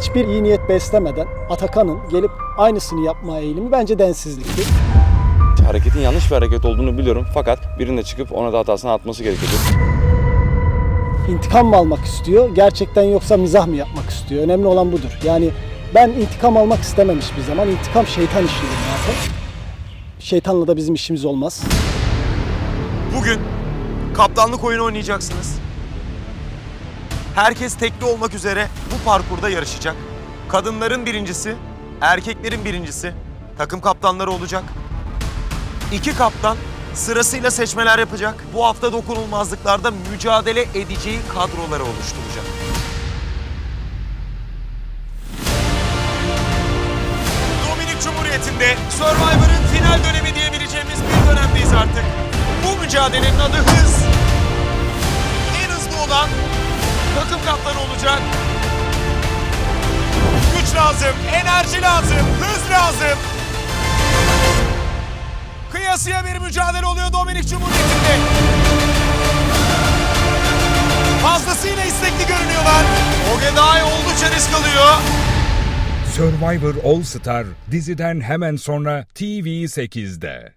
hiçbir iyi niyet beslemeden Atakan'ın gelip aynısını yapma eğilimi bence densizlikti. Hareketin yanlış bir hareket olduğunu biliyorum fakat birinin de çıkıp ona da hatasını atması gerekiyordu. İntikam mı almak istiyor, gerçekten yoksa mizah mı yapmak istiyor? Önemli olan budur. Yani ben intikam almak istememiş bir zaman. İntikam şeytan işidir zaten. Şeytanla da bizim işimiz olmaz. Bugün kaptanlık oyunu oynayacaksınız. Herkes tekli olmak üzere bu parkurda yarışacak. Kadınların birincisi, erkeklerin birincisi takım kaptanları olacak. İki kaptan sırasıyla seçmeler yapacak. Bu hafta dokunulmazlıklarda mücadele edeceği kadroları oluşturacak. Dominik Cumhuriyeti'nde Survivor'ın final dönemi diyebileceğimiz bir dönemdeyiz artık. Bu mücadelenin adı hız. Takım kaptanı olacak. Güç lazım, enerji lazım, hız lazım. Kıyasıya bir mücadele oluyor Dominik Cumhuriyeti'nde. Fazlasıyla istekli görünüyorlar. Ogedai oldukça risk alıyor. Survivor All Star diziden hemen sonra TV8'de.